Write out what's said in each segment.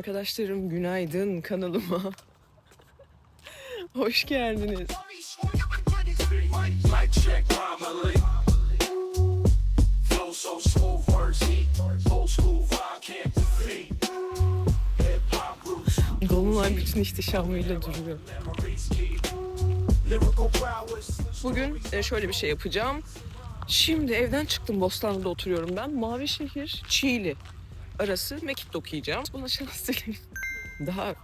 Arkadaşlarım günaydın kanalıma. Hoş geldiniz. Dolunay bütün ihtişamıyla duruyor. Bugün e, şöyle bir şey yapacağım. Şimdi evden çıktım Bostanlı'da oturuyorum ben. Mavişehir, Çiğli arası mekik okuyacağım. Buna şans dileyin. Daha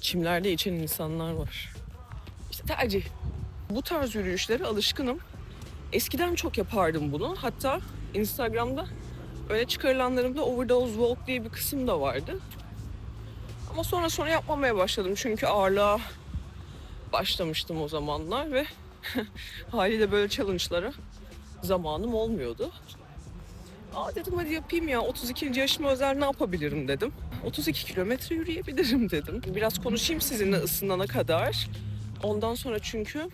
çimlerde içen insanlar var. İşte tercih. Bu tarz yürüyüşlere alışkınım. Eskiden çok yapardım bunu. Hatta Instagram'da öyle çıkarılanlarımda Overdose Walk diye bir kısım da vardı. Ama sonra sonra yapmamaya başladım. Çünkü ağırlığa başlamıştım o zamanlar ve haliyle böyle challenge'lara zamanım olmuyordu. Aa dedim hadi yapayım ya 32. yaşıma özel ne yapabilirim dedim. 32 kilometre yürüyebilirim dedim. Biraz konuşayım sizinle ısınana kadar. Ondan sonra çünkü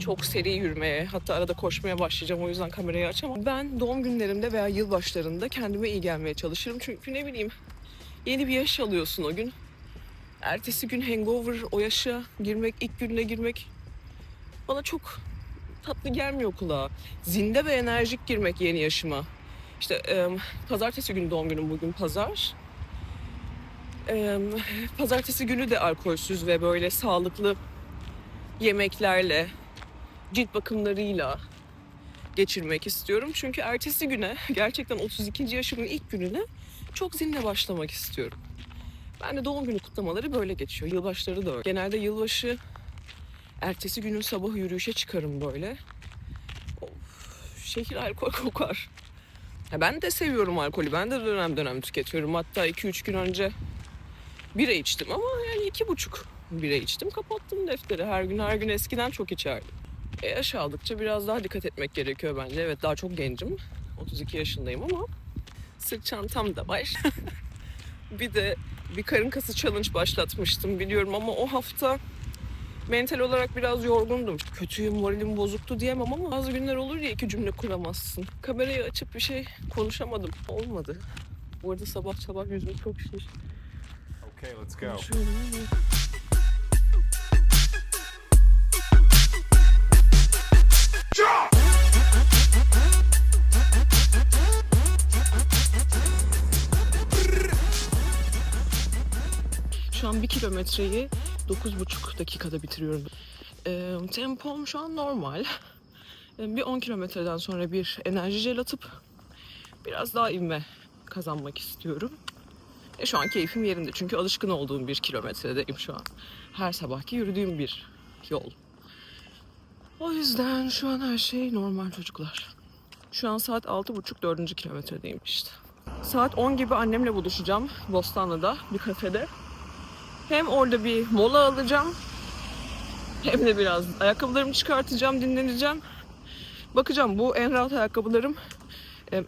çok seri yürümeye hatta arada koşmaya başlayacağım o yüzden kamerayı açamam. Ben doğum günlerimde veya yılbaşlarında kendime iyi gelmeye çalışırım. Çünkü ne bileyim yeni bir yaş alıyorsun o gün. Ertesi gün hangover o yaşa girmek, ilk gününe girmek bana çok tatlı gelmiyor kulağa. Zinde ve enerjik girmek yeni yaşıma. İşte e, pazartesi günü doğum günüm bugün pazar. E, pazartesi günü de alkolsüz ve böyle sağlıklı yemeklerle, cilt bakımlarıyla geçirmek istiyorum. Çünkü ertesi güne gerçekten 32. yaşımın ilk gününe çok zinde başlamak istiyorum. Ben de doğum günü kutlamaları böyle geçiyor. Yılbaşları da öyle. Genelde yılbaşı ertesi günün sabah yürüyüşe çıkarım böyle. Of, şehir alkol kokar. Ben de seviyorum alkolü. Ben de dönem dönem tüketiyorum. Hatta 2-3 gün önce bira içtim ama yani iki buçuk bira içtim. Kapattım defteri. Her gün her gün eskiden çok içerdim. E yaş aldıkça biraz daha dikkat etmek gerekiyor bence. Evet daha çok gencim. 32 yaşındayım ama sırt çantam da var. bir de bir karın kası challenge başlatmıştım biliyorum ama o hafta mental olarak biraz yorgundum. Kötüyüm, moralim bozuktu diyemem ama bazı günler olur ya iki cümle kuramazsın. Kamerayı açıp bir şey konuşamadım. Olmadı. Bu arada sabah sabah yüzüm çok şiş. Okay, let's go. Şu an bir kilometreyi 9,5 dakikada bitiriyorum. Ee, tempom şu an normal. Ee, bir 10 kilometreden sonra bir enerji jel atıp biraz daha ivme kazanmak istiyorum. E, şu an keyfim yerinde çünkü alışkın olduğum bir kilometredeyim şu an. Her sabahki yürüdüğüm bir yol. O yüzden şu an her şey normal çocuklar. Şu an saat 6.30 4. kilometredeyim işte. Saat 10 gibi annemle buluşacağım Bostanlı'da bir kafede. Hem orada bir mola alacağım hem de biraz ayakkabılarımı çıkartacağım, dinleneceğim. Bakacağım bu en rahat ayakkabılarım.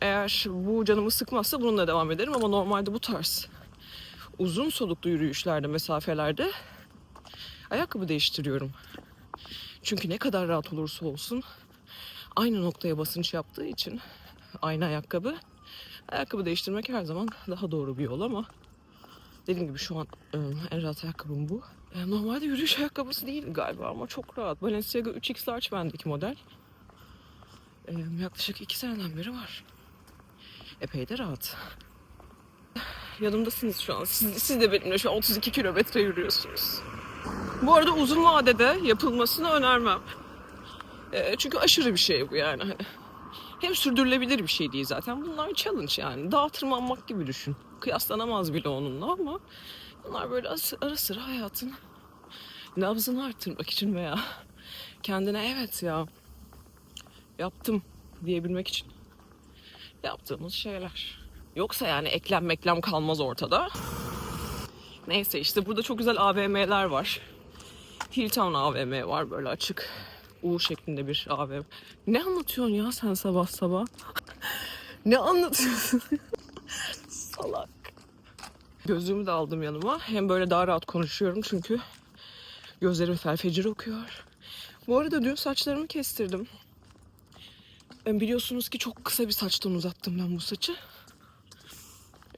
Eğer bu canımı sıkmazsa bununla devam ederim ama normalde bu tarz uzun soluklu yürüyüşlerde, mesafelerde ayakkabı değiştiriyorum. Çünkü ne kadar rahat olursa olsun aynı noktaya basınç yaptığı için aynı ayakkabı ayakkabı değiştirmek her zaman daha doğru bir yol ama dediğim gibi şu an e, en rahat ayakkabım bu. E, Normalde yürüyüş ayakkabısı değil galiba ama çok rahat. Balenciaga 3X Large bendeki model. E, Yaklaşık 2 seneden beri var. Epey de rahat. Yanımdasınız şu an. Siz, siz de benimle şu an 32 kilometre yürüyorsunuz. Bu arada uzun vadede yapılmasını önermem. Çünkü aşırı bir şey bu yani. Hem sürdürülebilir bir şey değil zaten. Bunlar challenge yani. Dağa tırmanmak gibi düşün. Kıyaslanamaz bile onunla ama bunlar böyle ara sıra hayatın nabzını arttırmak için veya kendine evet ya yaptım diyebilmek için yaptığımız şeyler. Yoksa yani eklem meklem kalmaz ortada. Neyse işte burada çok güzel AVM'ler var. Hilltown AVM var böyle açık. U şeklinde bir AVM. Ne anlatıyorsun ya sen sabah sabah? ne anlatıyorsun? Salak. Gözlüğümü de aldım yanıma. Hem böyle daha rahat konuşuyorum çünkü gözlerim felfecir okuyor. Bu arada dün saçlarımı kestirdim. Ben biliyorsunuz ki çok kısa bir saçtan uzattım ben bu saçı.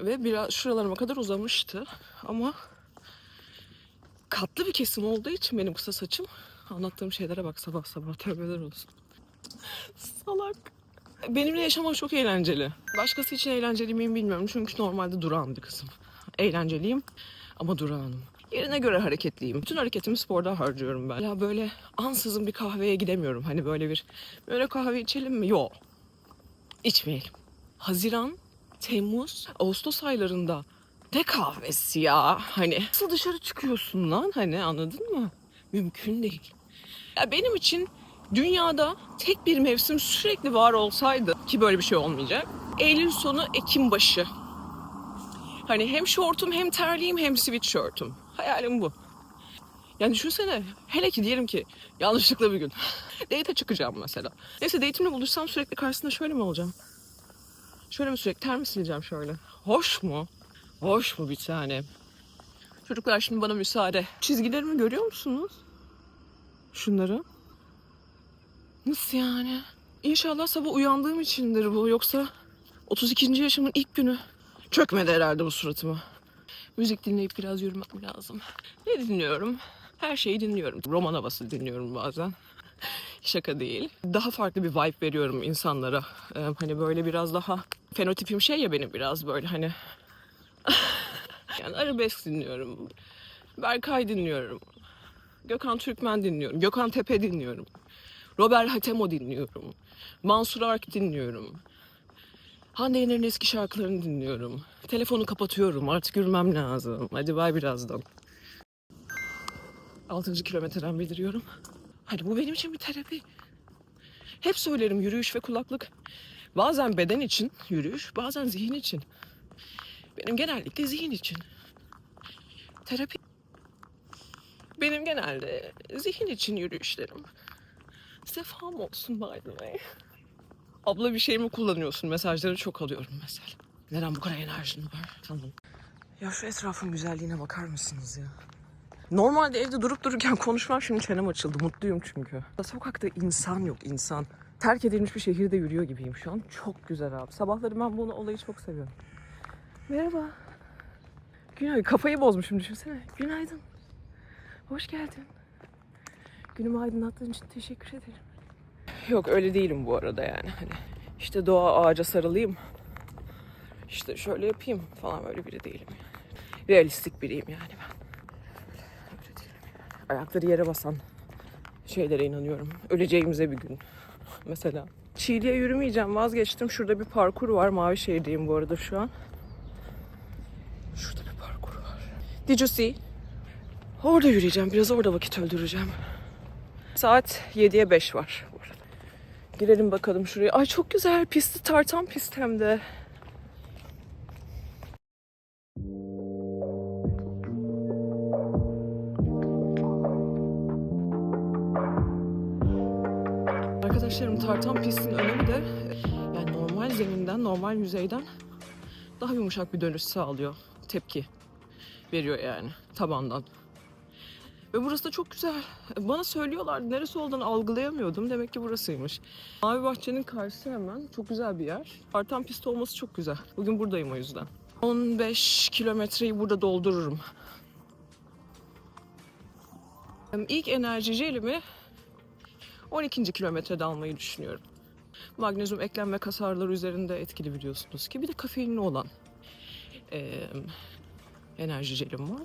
Ve biraz şuralarıma kadar uzamıştı. Ama katlı bir kesim olduğu için benim kısa saçım anlattığım şeylere bak sabah sabah tövbeler olsun. Salak. Benimle yaşamak çok eğlenceli. Başkası için eğlenceli miyim bilmiyorum. Çünkü normalde durağan bir kızım. Eğlenceliyim ama durağanım. Yerine göre hareketliyim. Bütün hareketimi sporda harcıyorum ben. Ya böyle ansızın bir kahveye gidemiyorum. Hani böyle bir böyle kahve içelim mi? Yok. İçmeyelim. Haziran, Temmuz, Ağustos aylarında ne kahvesi ya? Hani nasıl dışarı çıkıyorsun lan? Hani anladın mı? Mümkün değil. Ya benim için dünyada tek bir mevsim sürekli var olsaydı ki böyle bir şey olmayacak. Eylül sonu, Ekim başı. Hani hem şortum hem terliğim hem sweatshirt'üm. Hayalim bu. Yani düşünsene hele ki diyelim ki yanlışlıkla bir gün date'e çıkacağım mesela. Neyse date'imle buluşsam sürekli karşısında şöyle mi olacağım? Şöyle mi sürekli ter mi sileceğim şöyle? Hoş mu? Hoş mu bir tane? Çocuklar şimdi bana müsaade. Çizgilerimi görüyor musunuz? Şunları. Nasıl yani? İnşallah sabah uyandığım içindir bu. Yoksa 32. yaşımın ilk günü. Çökmedi herhalde bu suratıma. Müzik dinleyip biraz yürümem lazım. Ne dinliyorum? Her şeyi dinliyorum. Roman havası dinliyorum bazen. Şaka değil. Daha farklı bir vibe veriyorum insanlara. Ee, hani böyle biraz daha fenotipim şey ya benim biraz böyle hani. yani arabesk dinliyorum. Berkay dinliyorum. Gökhan Türkmen dinliyorum. Gökhan Tepe dinliyorum. Robert Hatemo dinliyorum. Mansur Ark dinliyorum. Hande Yener'in eski şarkılarını dinliyorum. Telefonu kapatıyorum. Artık yürümem lazım. Hadi bay birazdan. Altıncı kilometreden bildiriyorum. Hani bu benim için bir terapi. Hep söylerim yürüyüş ve kulaklık. Bazen beden için yürüyüş, bazen zihin için. Benim genellikle zihin için. Terapi. Benim genelde zihin için yürüyüşlerim. Sefam olsun by the way. Abla bir şey mi kullanıyorsun? Mesajları çok alıyorum mesela. Neden bu kadar enerjin var? Tamam. Ya şu etrafın güzelliğine bakar mısınız ya? Normalde evde durup dururken konuşmam şimdi çenem açıldı. Mutluyum çünkü. Sokakta insan yok insan. Terk edilmiş bir şehirde yürüyor gibiyim şu an. Çok güzel abi. Sabahları ben bunu olayı çok seviyorum. Merhaba. Günaydın. Kafayı bozmuşum düşünsene. Günaydın. Hoş geldin. Günümü aydınlattığın için teşekkür ederim. Yok öyle değilim bu arada yani. Hani işte doğa ağaca sarılayım. İşte şöyle yapayım falan öyle biri değilim yani. Realistik biriyim yani ben. Öyle değilim. Ayakları yere basan şeylere inanıyorum. Öleceğimize bir gün mesela. Çiğli'ye yürümeyeceğim vazgeçtim. Şurada bir parkur var. Mavişehir'deyim bu arada şu an. Şurada bir parkur var. Did you see? Orada yürüyeceğim. Biraz orada vakit öldüreceğim. Saat 7'ye 5 var. Girelim bakalım şuraya. Ay çok güzel. Pisti tartan pist hem de. Arkadaşlarım tartan pistin önemi de yani normal zeminden, normal yüzeyden daha yumuşak bir dönüş sağlıyor. Tepki veriyor yani tabandan. Ve burası da çok güzel. Bana söylüyorlar neresi olduğunu algılayamıyordum. Demek ki burasıymış. Mavi Bahçe'nin karşısı hemen. Çok güzel bir yer. Artan pist olması çok güzel. Bugün buradayım o yüzden. 15 kilometreyi burada doldururum. İlk enerji jelimi 12. kilometrede almayı düşünüyorum. Magnezyum eklenme kasarları üzerinde etkili biliyorsunuz ki. Bir de kafeinli olan eee, enerji jelim var.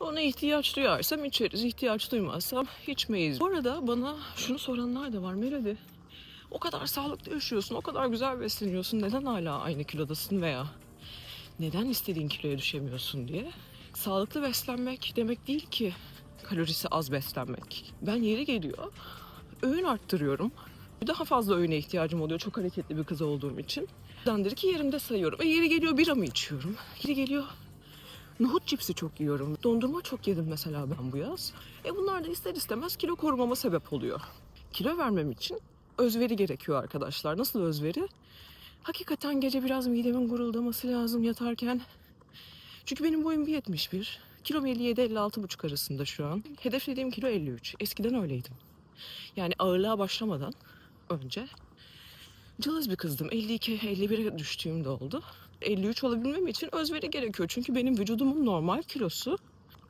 Ona ihtiyaç duyarsam içeriz, ihtiyaç duymazsam içmeyiz. Bu arada bana şunu soranlar da var Melody. O kadar sağlıklı yaşıyorsun, o kadar güzel besleniyorsun. Neden hala aynı kilodasın veya neden istediğin kiloya düşemiyorsun diye. Sağlıklı beslenmek demek değil ki kalorisi az beslenmek. Ben yeri geliyor, öğün arttırıyorum. Daha fazla öğüne ihtiyacım oluyor çok hareketli bir kız olduğum için. Dandır ki yerimde sayıyorum. E yeri geliyor bira mı içiyorum? Yeri geliyor Nohut cipsi çok yiyorum. Dondurma çok yedim mesela ben bu yaz. E bunlar da ister istemez kilo korumama sebep oluyor. Kilo vermem için özveri gerekiyor arkadaşlar. Nasıl özveri? Hakikaten gece biraz midemin guruldaması lazım yatarken. Çünkü benim boyum 1.71. Kilom 57-56,5 arasında şu an. Hedeflediğim kilo 53. Eskiden öyleydim. Yani ağırlığa başlamadan önce cılız bir kızdım. 52-51'e düştüğüm de oldu. 53 olabilmem için özveri gerekiyor. Çünkü benim vücudumun normal kilosu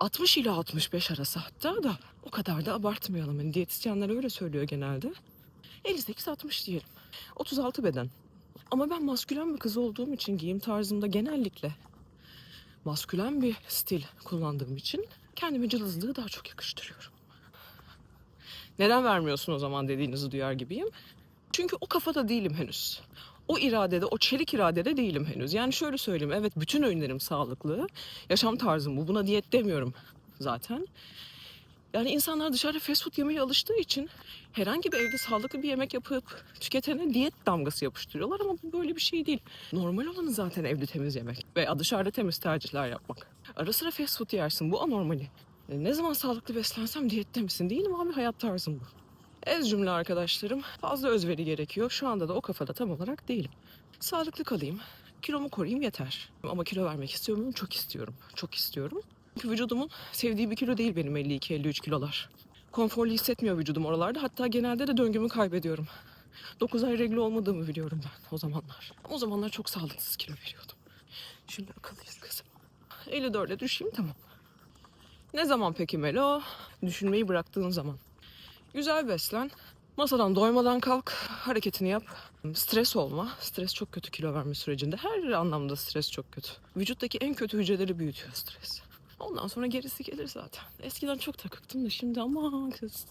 60 ile 65 arası hatta da o kadar da abartmayalım. Yani diyetisyenler öyle söylüyor genelde. 58-60 diyelim. 36 beden. Ama ben maskülen bir kız olduğum için giyim tarzımda genellikle maskülen bir stil kullandığım için kendime cılızlığı daha çok yakıştırıyorum. Neden vermiyorsun o zaman dediğinizi duyar gibiyim. Çünkü o kafada değilim henüz. O iradede, o çelik iradede değilim henüz. Yani şöyle söyleyeyim, evet bütün öğünlerim sağlıklı. Yaşam tarzım bu. Buna diyet demiyorum zaten. Yani insanlar dışarıda fast food yemeye alıştığı için herhangi bir evde sağlıklı bir yemek yapıp tüketene diyet damgası yapıştırıyorlar ama bu böyle bir şey değil. Normal olanı zaten evde temiz yemek veya dışarıda temiz tercihler yapmak. Ara sıra fast food yersin bu anormali. E, Ne zaman sağlıklı beslensem diyette misin? Değilim abi hayat tarzım bu. Ez cümle arkadaşlarım fazla özveri gerekiyor. Şu anda da o kafada tam olarak değilim. Sağlıklı kalayım, kilomu koruyayım yeter. Ama kilo vermek istiyor muyum? Çok istiyorum. Çok istiyorum. Çünkü vücudumun sevdiği bir kilo değil benim 52-53 kilolar. Konforlu hissetmiyor vücudum oralarda. Hatta genelde de döngümü kaybediyorum. 9 ay regl olmadığımı biliyorum ben o zamanlar. O zamanlar çok sağlıksız kilo veriyordum. Şimdi akıllıyız kızım. 54'e düşeyim tamam. Ne zaman peki Melo? Düşünmeyi bıraktığın zaman. Güzel beslen. Masadan doymadan kalk, hareketini yap. Stres olma. Stres çok kötü kilo verme sürecinde. Her anlamda stres çok kötü. Vücuttaki en kötü hücreleri büyütüyor stres. Ondan sonra gerisi gelir zaten. Eskiden çok takıktım da şimdi ama kız.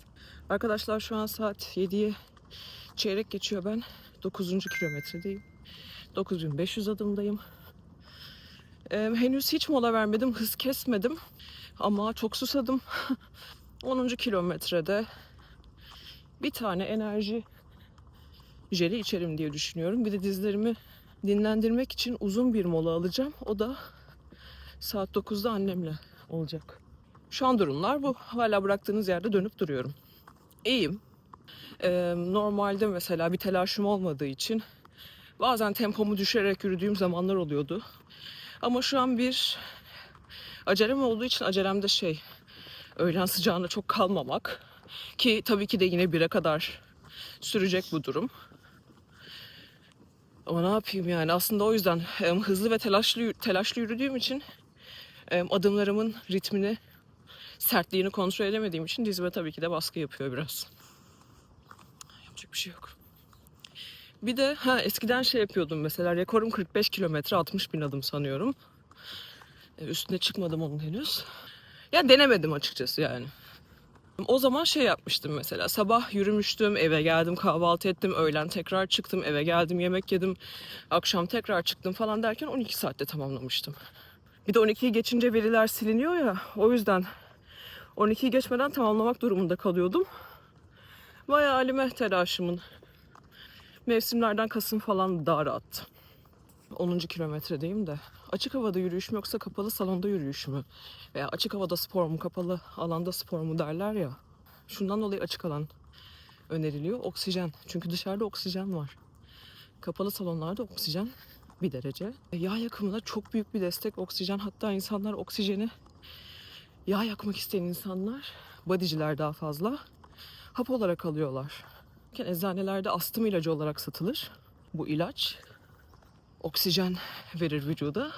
Arkadaşlar şu an saat 7'ye çeyrek geçiyor ben. 9. kilometredeyim. 9500 adımdayım. Ee, henüz hiç mola vermedim, hız kesmedim. Ama çok susadım. 10. kilometrede bir tane enerji jeli içerim diye düşünüyorum. Bir de dizlerimi dinlendirmek için uzun bir mola alacağım. O da saat 9'da annemle olacak. Şu an durumlar bu. Hala bıraktığınız yerde dönüp duruyorum. İyiyim. Ee, normalde mesela bir telaşım olmadığı için bazen tempomu düşürerek yürüdüğüm zamanlar oluyordu. Ama şu an bir acelem olduğu için acelem de şey öğlen sıcağında çok kalmamak. Ki tabii ki de yine bire kadar sürecek bu durum. Ama ne yapayım yani aslında o yüzden hızlı ve telaşlı telaşlı yürüdüğüm için adımlarımın ritmini, sertliğini kontrol edemediğim için dizime tabii ki de baskı yapıyor biraz. Yapacak bir şey yok. Bir de ha eskiden şey yapıyordum mesela rekorum 45 kilometre 60 bin adım sanıyorum. E, Üstüne çıkmadım onun henüz. Ya denemedim açıkçası yani. O zaman şey yapmıştım mesela sabah yürümüştüm eve geldim kahvaltı ettim öğlen tekrar çıktım eve geldim yemek yedim akşam tekrar çıktım falan derken 12 saatte tamamlamıştım. Bir de 12'yi geçince veriler siliniyor ya o yüzden 12'yi geçmeden tamamlamak durumunda kalıyordum. Bayağı halime telaşımın mevsimlerden Kasım falan daha rahattı. 10. kilometredeyim de. Açık havada yürüyüş mü yoksa kapalı salonda yürüyüş mü? Veya açık havada spor mu, kapalı alanda spor mu derler ya. Şundan dolayı açık alan öneriliyor. Oksijen. Çünkü dışarıda oksijen var. Kapalı salonlarda oksijen bir derece. Yağ yakımına çok büyük bir destek oksijen. Hatta insanlar oksijeni yağ yakmak isteyen insanlar, bodyciler daha fazla hap olarak alıyorlar. Eczanelerde astım ilacı olarak satılır. Bu ilaç oksijen verir vücuda.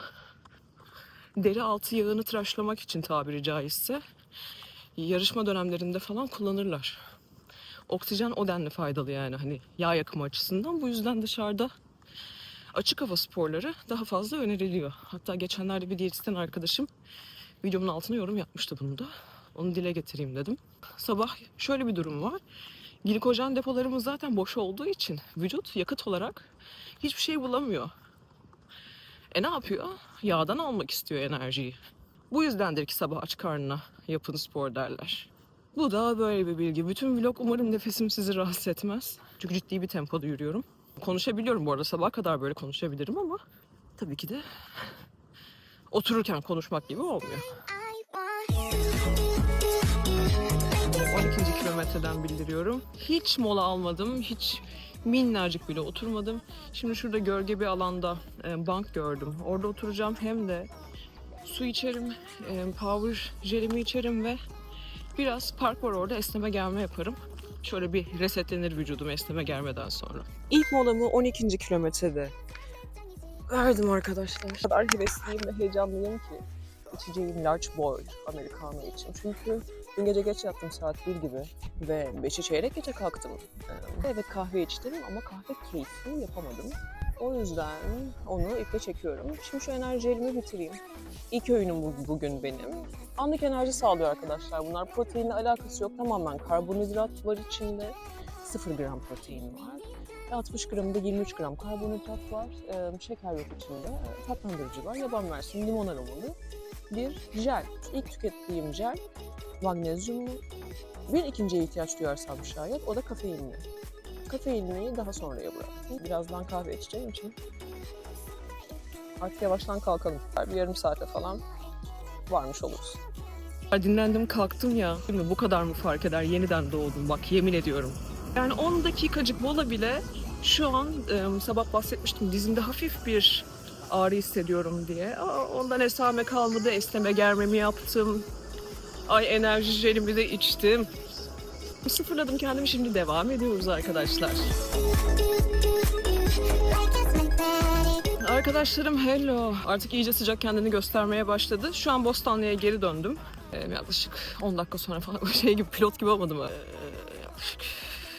Deri altı yağını tıraşlamak için tabiri caizse yarışma dönemlerinde falan kullanırlar. Oksijen o denli faydalı yani hani yağ yakımı açısından. Bu yüzden dışarıda açık hava sporları daha fazla öneriliyor. Hatta geçenlerde bir diyetisyen arkadaşım videomun altına yorum yapmıştı bunu da. Onu dile getireyim dedim. Sabah şöyle bir durum var. Glikojen depolarımız zaten boş olduğu için vücut yakıt olarak hiçbir şey bulamıyor. E ne yapıyor? Yağdan almak istiyor enerjiyi. Bu yüzdendir ki sabah aç karnına yapın spor derler. Bu da böyle bir bilgi. Bütün vlog umarım nefesim sizi rahatsız etmez. Çünkü ciddi bir tempoda yürüyorum. Konuşabiliyorum bu arada sabaha kadar böyle konuşabilirim ama tabii ki de otururken konuşmak gibi olmuyor. 12. kilometreden bildiriyorum. Hiç mola almadım. Hiç minnacık bile oturmadım. Şimdi şurada gölge bir alanda e, bank gördüm. Orada oturacağım. Hem de su içerim, e, power jelimi içerim ve biraz park var orada esneme germe yaparım. Şöyle bir resetlenir vücudum esneme germeden sonra. İlk molamı 12. kilometrede verdim arkadaşlar. O kadar hevesliyim ve heyecanlıyım ki. İçeceğim large boy americano için. Çünkü dün gece geç yattım saat 1 gibi ve 5'e çeyrek gece kalktım. Ee, Evet kahve içtim ama kahve keyfi yapamadım. O yüzden onu iple çekiyorum. Şimdi şu enerjilerimi bitireyim. İlk öğünüm bu- bugün benim. Anlık enerji sağlıyor arkadaşlar. Bunlar proteinle alakası yok. Tamamen karbonhidrat var içinde. 0 gram protein var. Ve 60 gramında 23 gram karbonhidrat var. Ee, şeker yok içinde. Ee, tatlandırıcı var. Yaban versiyonu limon aromalı bir jel. İlk tükettiğim jel magnezyumlu. Bir ikinciye ihtiyaç duyarsam şayet o da kafeinli. Kafeinliyi daha sonraya bıraktım. Birazdan kahve içeceğim için artık yavaştan kalkalım. Bir yarım saate falan varmış oluruz. Dinlendim kalktım ya. Mi? Bu kadar mı fark eder? Yeniden doğdum bak yemin ediyorum. Yani 10 dakikacık mola bile şu an e, sabah bahsetmiştim dizimde hafif bir ağrı hissediyorum diye. Aa, ondan esame kalmadı. Esneme germemi yaptım. Ay enerji jelimi de içtim. Sıfırladım kendimi şimdi devam ediyoruz arkadaşlar. Arkadaşlarım hello. Artık iyice sıcak kendini göstermeye başladı. Şu an Bostanlı'ya geri döndüm. Ee, yaklaşık 10 dakika sonra falan şey gibi pilot gibi olmadı mı? Ee, yaklaşık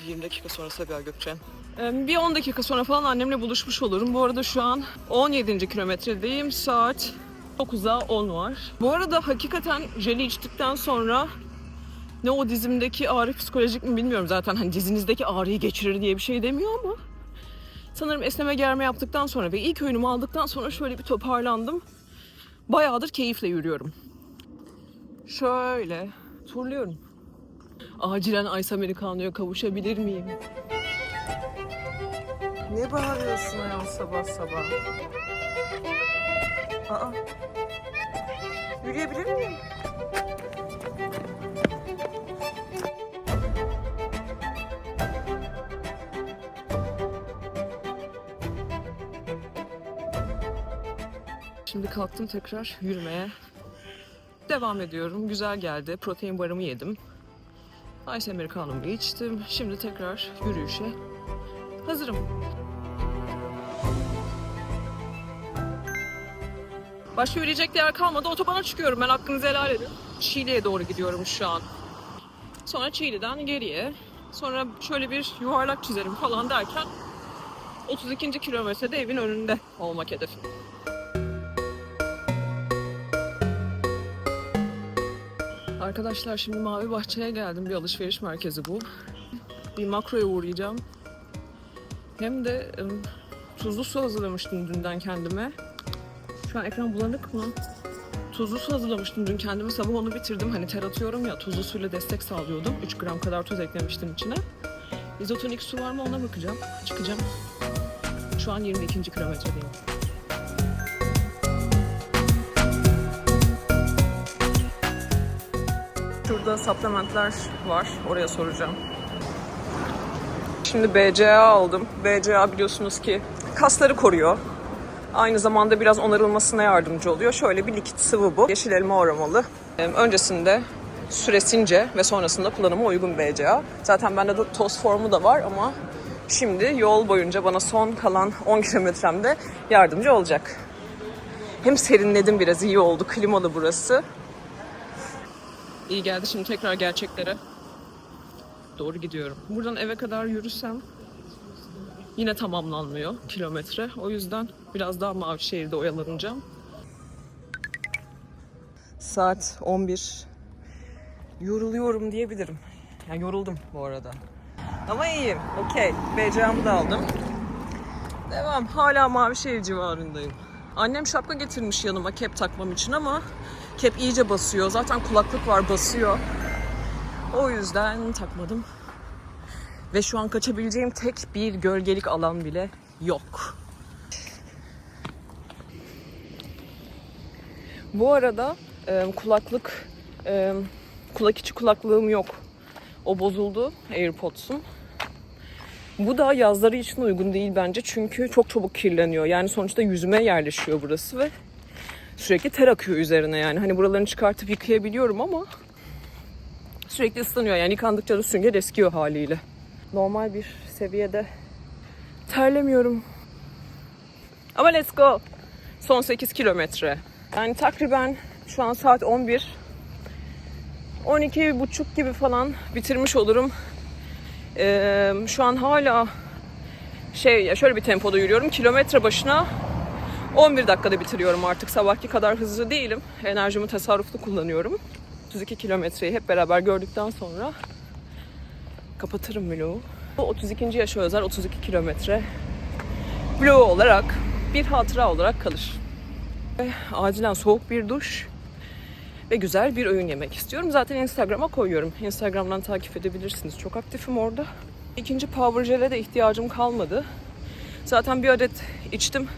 20 dakika sonra Sabiha Gökçen. Bir 10 dakika sonra falan annemle buluşmuş olurum. Bu arada şu an 17. kilometredeyim. Saat 9'a 10 var. Bu arada hakikaten jeli içtikten sonra ne o dizimdeki ağrı psikolojik mi bilmiyorum zaten hani dizinizdeki ağrıyı geçirir diye bir şey demiyor ama sanırım esneme germe yaptıktan sonra ve ilk öğünümü aldıktan sonra şöyle bir toparlandım. Bayağıdır keyifle yürüyorum. Şöyle turluyorum. Acilen Ice Americano'ya kavuşabilir miyim? Ne bağırıyorsun ayol sabah sabah? Aa. Yürüyebilir miyim? Şimdi kalktım tekrar yürümeye. Devam ediyorum. Güzel geldi. Protein barımı yedim. Ice Americano'mu içtim. Şimdi tekrar yürüyüşe hazırım. Başka yürüyecek yer kalmadı. Otobana çıkıyorum. Ben hakkınızı helal edin. Şile'ye doğru gidiyorum şu an. Sonra Çiğli'den geriye. Sonra şöyle bir yuvarlak çizerim falan derken 32. kilometrede evin önünde olmak hedefim. Arkadaşlar şimdi Mavi Bahçe'ye geldim. Bir alışveriş merkezi bu. Bir makroya uğrayacağım. Hem de ım, tuzlu su hazırlamıştım dünden kendime. Şu an ekran bulanık mı? Tuzlu su hazırlamıştım dün kendime. Sabah onu bitirdim. Hani ter atıyorum ya tuzlu suyla destek sağlıyordum. 3 gram kadar tuz eklemiştim içine. İzotonik su var mı ona bakacağım. Çıkacağım. Şu an 22. kilometredeyim. Şurada supplementler var. Oraya soracağım. Şimdi BCA aldım. BCA biliyorsunuz ki kasları koruyor. Aynı zamanda biraz onarılmasına yardımcı oluyor. Şöyle bir likit sıvı bu. Yeşil elma aromalı. Ee, Öncesinde süresince ve sonrasında kullanıma uygun BCA. Zaten bende de toz formu da var ama şimdi yol boyunca bana son kalan 10 kilometremde yardımcı olacak. Hem serinledim biraz iyi oldu. Klimalı burası. İyi geldi şimdi tekrar gerçeklere doğru gidiyorum. Buradan eve kadar yürüsem yine tamamlanmıyor kilometre. O yüzden biraz daha Mavişehir'de oyalanacağım. Saat 11. Yoruluyorum diyebilirim. Yani yoruldum bu arada. Ama iyiyim. Okey. BCA'mı da aldım. Devam. Hala Mavişehir civarındayım. Annem şapka getirmiş yanıma kep takmam için ama kep iyice basıyor. Zaten kulaklık var basıyor. O yüzden takmadım. Ve şu an kaçabileceğim tek bir gölgelik alan bile yok. Bu arada e, kulaklık, e, kulak içi kulaklığım yok. O bozuldu AirPods'um. Bu da yazları için uygun değil bence çünkü çok çabuk kirleniyor. Yani sonuçta yüzüme yerleşiyor burası ve sürekli ter akıyor üzerine yani. Hani buralarını çıkartıp yıkayabiliyorum ama sürekli ıslanıyor. Yani yıkandıkça da sünger eskiyor haliyle. Normal bir seviyede terlemiyorum. Ama let's go. Son 8 kilometre. Yani takriben şu an saat 11. 12 buçuk gibi falan bitirmiş olurum. Ee, şu an hala şey ya şöyle bir tempoda yürüyorum. Kilometre başına 11 dakikada bitiriyorum artık. Sabahki kadar hızlı değilim. Enerjimi tasarruflu kullanıyorum. 32 kilometreyi hep beraber gördükten sonra kapatırım vlogu. Bu 32. yaşa özel 32 kilometre vlogu olarak bir hatıra olarak kalır. Ve acilen soğuk bir duş ve güzel bir öğün yemek istiyorum. Zaten Instagram'a koyuyorum. Instagram'dan takip edebilirsiniz. Çok aktifim orada. İkinci power jel'e de ihtiyacım kalmadı. Zaten bir adet içtim.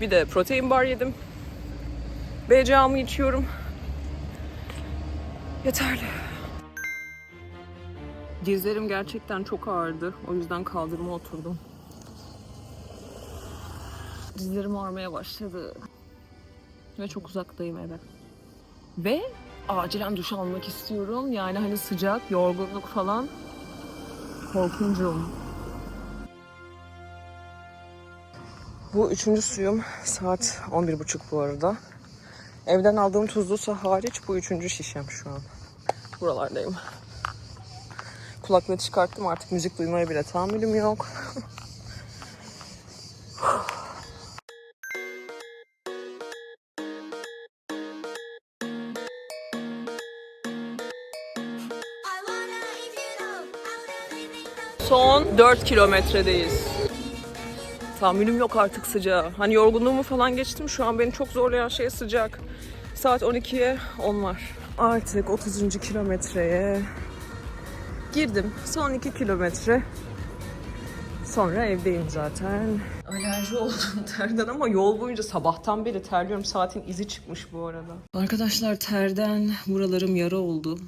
Bir de protein bar yedim. BCA'mı içiyorum. Yeterli. Dizlerim gerçekten çok ağırdı. O yüzden kaldırıma oturdum. Dizlerim ağrımaya başladı. Ve çok uzaktayım eve. Ve acilen duş almak istiyorum. Yani hani sıcak, yorgunluk falan. Korkuncum. Bu üçüncü suyum. Saat 11.30 bu arada. Evden aldığım tuzlu su hariç bu üçüncü şişem şu an. Buralardayım. Kulaklığı çıkarttım artık müzik duymaya bile tahammülüm yok. Son 4 kilometredeyiz. Tahammülüm yok artık sıcağa. Hani yorgunluğumu falan geçtim. Şu an beni çok zorlayan şey sıcak. Saat 12'ye 10 var. Artık 30. kilometreye girdim. Son 2 kilometre. Sonra evdeyim zaten. Alerji oldum terden ama yol boyunca sabahtan beri terliyorum. Saatin izi çıkmış bu arada. Arkadaşlar terden buralarım yara oldu.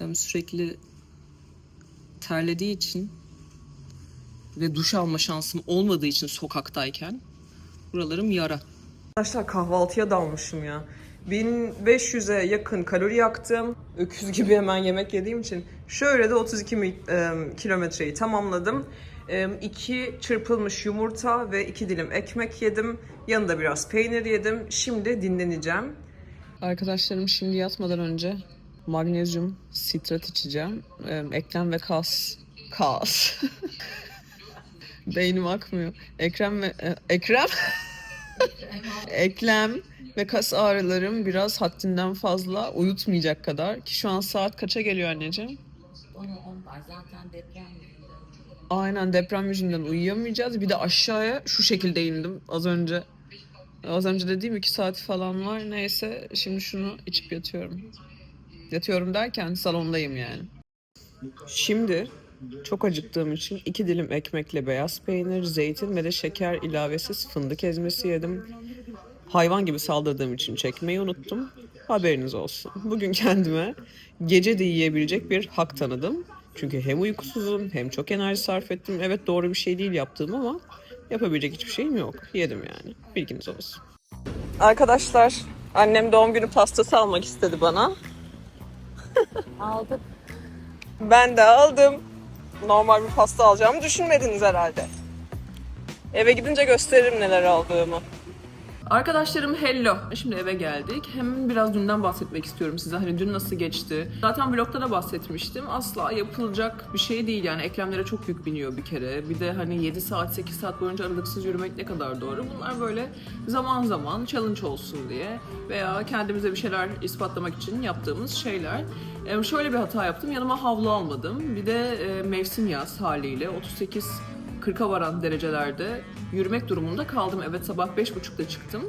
Em, Sürekli terlediği için ve duş alma şansım olmadığı için sokaktayken buralarım yara. Arkadaşlar kahvaltıya dalmışım ya. 1500'e yakın kalori yaktım. Öküz gibi hemen yemek yediğim için. Şöyle de 32 mi- e, kilometreyi tamamladım. 2 çırpılmış yumurta ve 2 dilim ekmek yedim. Yanında biraz peynir yedim. Şimdi dinleneceğim. Arkadaşlarım şimdi yatmadan önce magnezyum sitrat içeceğim. Ee, Eklem ve kas. Kas. Beynim akmıyor. Ekrem ve... e, Ekrem? Eklem ve kas ağrılarım biraz haddinden fazla uyutmayacak kadar. Ki şu an saat kaça geliyor anneciğim? Onu on var zaten deprem. Aynen deprem yüzünden uyuyamayacağız. Bir de aşağıya şu şekilde indim az önce. Az önce dediğim iki saat falan var. Neyse şimdi şunu içip yatıyorum. Yatıyorum derken salondayım yani. Şimdi çok acıktığım için iki dilim ekmekle beyaz peynir, zeytin ve de şeker ilavesiz fındık ezmesi yedim. Hayvan gibi saldırdığım için çekmeyi unuttum. Haberiniz olsun. Bugün kendime gece de yiyebilecek bir hak tanıdım. Çünkü hem uykusuzum hem çok enerji sarf ettim. Evet doğru bir şey değil yaptığım ama yapabilecek hiçbir şeyim yok. Yedim yani. Bilginiz olsun. Arkadaşlar annem doğum günü pastası almak istedi bana. Aldık. Ben de aldım. Normal bir pasta alacağımı düşünmediniz herhalde. Eve gidince gösteririm neler aldığımı. Arkadaşlarım hello. Şimdi eve geldik. Hemen biraz dünden bahsetmek istiyorum size. Hani dün nasıl geçti? Zaten vlogda da bahsetmiştim. Asla yapılacak bir şey değil yani. Eklemlere çok yük biniyor bir kere. Bir de hani 7 saat 8 saat boyunca aralıksız yürümek ne kadar doğru. Bunlar böyle zaman zaman challenge olsun diye veya kendimize bir şeyler ispatlamak için yaptığımız şeyler. Ee, şöyle bir hata yaptım. Yanıma havlu almadım. Bir de e, mevsim yaz haliyle 38 40'a varan derecelerde yürümek durumunda kaldım. Evet sabah 5.30'da çıktım.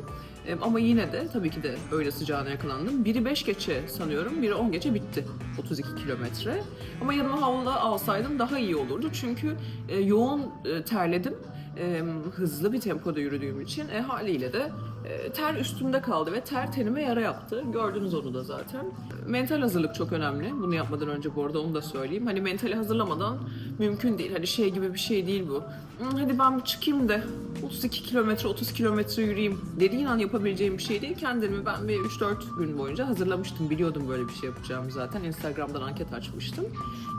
Ama yine de tabii ki de öyle sıcağına yakalandım. Biri 5 geçe sanıyorum, biri 10 geçe bitti 32 kilometre. Ama yanıma havlu alsaydım daha iyi olurdu. Çünkü e, yoğun e, terledim. E, hızlı bir tempoda yürüdüğüm için e, haliyle de e, ter üstümde kaldı ve ter tenime yara yaptı. Gördünüz onu da zaten. Mental hazırlık çok önemli. Bunu yapmadan önce bu arada onu da söyleyeyim. Hani mentali hazırlamadan mümkün değil. Hani şey gibi bir şey değil bu. "Hmm, Hadi ben çıkayım da 32 kilometre 30 kilometre yürüyeyim dediğin an yapabileceğim bir şey değil. Kendimi ben bir 3-4 gün boyunca hazırlamıştım. Biliyordum böyle bir şey yapacağımı zaten. Instagram'dan anket açmıştım.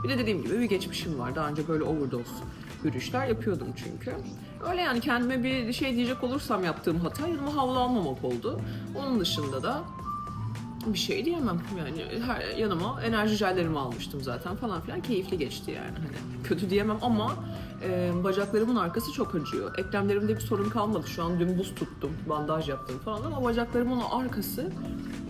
Bir de dediğim gibi bir geçmişim var. Daha önce böyle overdose yürüyüşler yapıyordum çünkü. Öyle yani kendime bir şey diyecek olursam yaptığım hata yanıma havlu almamak oldu. Onun dışında da bir şey diyemem yani her, yanıma enerji jellerimi almıştım zaten falan filan keyifli geçti yani hani kötü diyemem ama e, bacaklarımın arkası çok acıyor. Eklemlerimde bir sorun kalmadı şu an dün buz tuttum bandaj yaptım falan ama bacaklarımın o arkası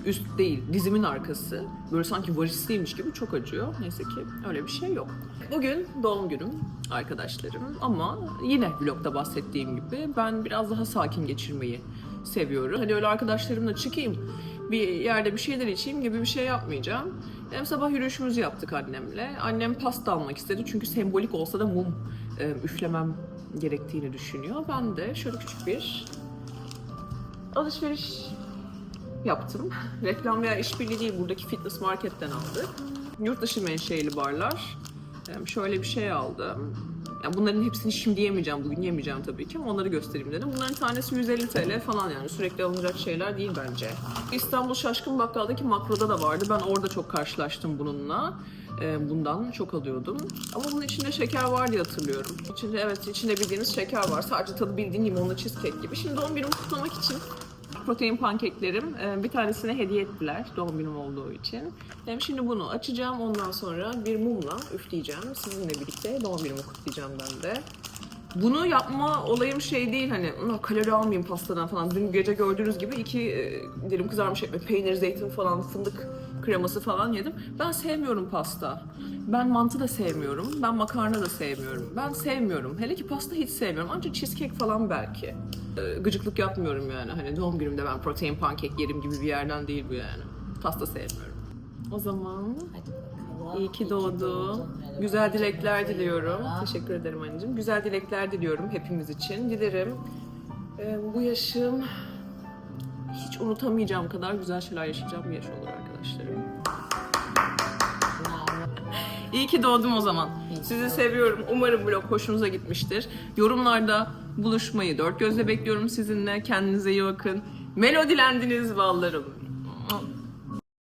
üst değil dizimin arkası böyle sanki varisliymiş gibi çok acıyor. Neyse ki öyle bir şey yok. Bugün doğum günüm arkadaşlarım ama yine vlogda bahsettiğim gibi ben biraz daha sakin geçirmeyi seviyorum. Hani öyle arkadaşlarımla çıkayım bir yerde bir şeyler içeyim gibi bir şey yapmayacağım. Hem sabah yürüyüşümüzü yaptık annemle. Annem pasta almak istedi çünkü sembolik olsa da mum e, üflemem gerektiğini düşünüyor. Ben de şöyle küçük bir alışveriş yaptım. Reklam veya işbirliği değil, buradaki fitness marketten aldık. Yurt dışı menşeili barlar. Şöyle bir şey aldım. Yani bunların hepsini şimdi yemeyeceğim, bugün yemeyeceğim tabii ki ama onları göstereyim dedim. Bunların tanesi 150 TL falan yani sürekli alınacak şeyler değil bence. İstanbul Şaşkın Bakkal'daki Makro'da da vardı. Ben orada çok karşılaştım bununla. Ee, Bundan çok alıyordum. Ama bunun içinde şeker var diye hatırlıyorum. İçinde evet içinde bildiğiniz şeker var. Sadece tadı bildiğin limonlu cheesecake gibi. Şimdi doğum günümü kutlamak için protein pankeklerim. e, Bir tanesine hediye ettiler doğum günüm olduğu için. Şimdi bunu açacağım. Ondan sonra bir mumla üfleyeceğim. Sizinle birlikte doğum günümü kutlayacağım ben de. Bunu yapma olayım şey değil hani "Ulan kalori almayayım pastadan falan. Dün gece gördüğünüz gibi iki e, dilim kızarmış ekmek, peynir, zeytin falan, fındık kreması falan yedim. Ben sevmiyorum pasta. Ben mantı da sevmiyorum. Ben makarna da sevmiyorum. Ben sevmiyorum. Hele ki pasta hiç sevmiyorum. Ancak cheesecake falan belki. E, Gıcıklık yapmıyorum yani. Hani doğum günümde ben protein pankek yerim gibi bir yerden değil bu yani. Pasta sevmiyorum. O zaman. İyi ki doğdu. Güzel dilekler diliyorum. Teşekkür ederim anneciğim. Güzel dilekler diliyorum hepimiz için. Dilerim e, bu yaşım hiç unutamayacağım kadar güzel şeyler yaşayacağım bir yaş olur arkadaşlarım. İyi ki doğdum o zaman. Sizi seviyorum. Umarım vlog hoşunuza gitmiştir. Yorumlarda buluşmayı dört gözle bekliyorum sizinle. Kendinize iyi bakın. Melodilendiniz ballarım.